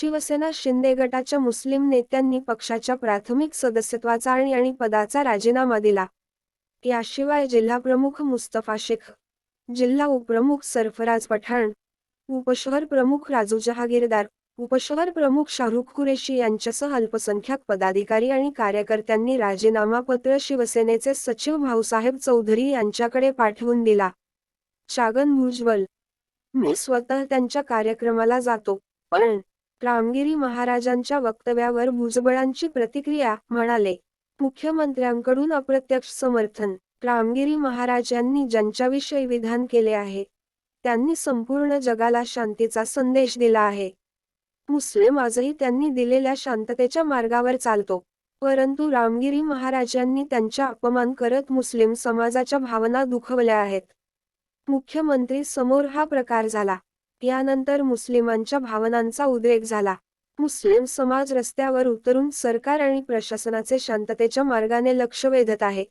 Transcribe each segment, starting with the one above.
शिवसेना शिंदे गटाच्या मुस्लिम नेत्यांनी पक्षाच्या प्राथमिक सदस्यत्वाचा आणि आणि पदाचा राजीनामा दिला. याशिवाय जिल्हाप्रमुख मुस्तफा शेख जिल्हा उपप्रमुख सरफराज पठाण उपशहर प्रमुख राजू जहागीरदार उपशहर प्रमुख शाहरुख कुरेशी यांच्यासह अल्पसंख्याक पदाधिकारी आणि कार्यकर्त्यांनी राजीनामा पत्र शिवसेनेचे सचिव भाऊसाहेब चौधरी यांच्याकडे पाठवून दिला. छागन भुजबल मी स्वतः त्यांच्या कार्यक्रमाला जातो पण रामगिरी महाराजांच्या वक्तव्यावर भुजबळांची प्रतिक्रिया म्हणाले. मुख्यमंत्र्यांकडून अप्रत्यक्ष समर्थन. रामगिरी महाराज यांनी ज्यांच्याविषयी विधान केले आहे त्यांनी संपूर्ण जगाला शांतीचा संदेश दिला आहे. मुस्लिम आजही त्यांनी दिलेल्या शांततेच्या मार्गावर चालतो परंतु रामगिरी महाराजांनी त्यांचा अपमान करत मुस्लिम समाजाच्या भावना दुखवल्या आहेत. मुख्यमंत्री समोर हा प्रकार झाला. यानंतर मुस्लिमांच्या भावनांचा उद्रेक झाला. मुस्लिम समाज रस्त्यावर उतरून सरकार आणि प्रशासनाचे शांततेच्या मार्गाने लक्ष वेधत आहे.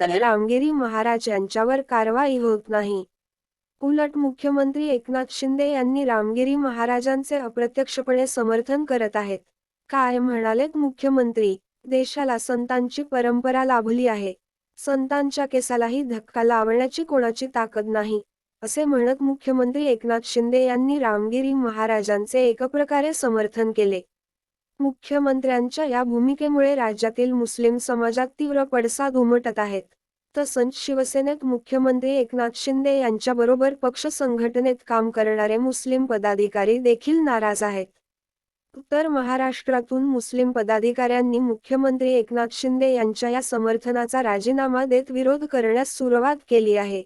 तर रामगिरी महाराज यांच्यावर कारवाई होत नाही. उलट मुख्यमंत्री एकनाथ शिंदे यांनी रामगिरी महाराजांचे अप्रत्यक्षपणे समर्थन करत आहेत. काय म्हणालेत मुख्यमंत्री? देशाला संतांची परंपरा लाभली आहे. संतांच्या केसालाही धक्का लावण्याची कोणाची ताकद नाही. असे म्हणत मुख्यमंत्री एकनाथ शिंदे यांनी रामगिरी महाराजांचे एकप्रकारे समर्थन केले. मुख्यमंत्र्यांच्या या भूमिकेमुळे राज्यातील मुस्लिम समाजात तीव्र पडसाद उमटत आहेत. तसंच शिवसेनेत मुख्यमंत्री एकनाथ शिंदे यांच्याबरोबर पक्ष संघटनेत काम करणारे मुस्लिम पदाधिकारी देखील नाराज आहेत. उत्तर महाराष्ट्रातून मुस्लिम पदाधिकाऱ्यांनी मुख्यमंत्री एकनाथ शिंदे यांच्या या समर्थनाचा राजीनामा देत विरोध करण्यास सुरुवात केली आहे.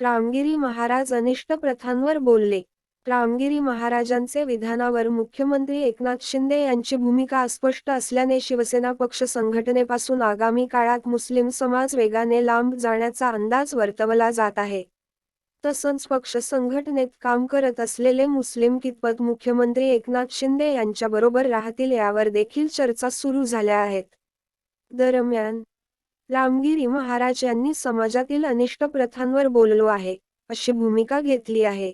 रामगिरी महाराज अनिष्ट प्रथांवर बोलले. रामगिरी महाराजांचे विधानावर मुख्यमंत्री एकनाथ शिंदे यांची भूमिका अस्पष्ट असल्याने शिवसेना पक्ष संघटनेपासून आगामी काळात मुस्लिम समाज वेगाने लांब जाण्याचा अंदाज वर्तवला जात आहे. तसंच पक्ष संघटनेत काम करत असलेले मुस्लिम कितपत मुख्यमंत्री एकनाथ शिंदे यांच्याबरोबर राहतील यावर देखील चर्चा सुरू झाल्या आहेत. दरम्यान रामगिरी महाराज यांनी समाजातील अनिष्ट प्रथांवर बोललो आहे अशी भूमिका घेतली आहे.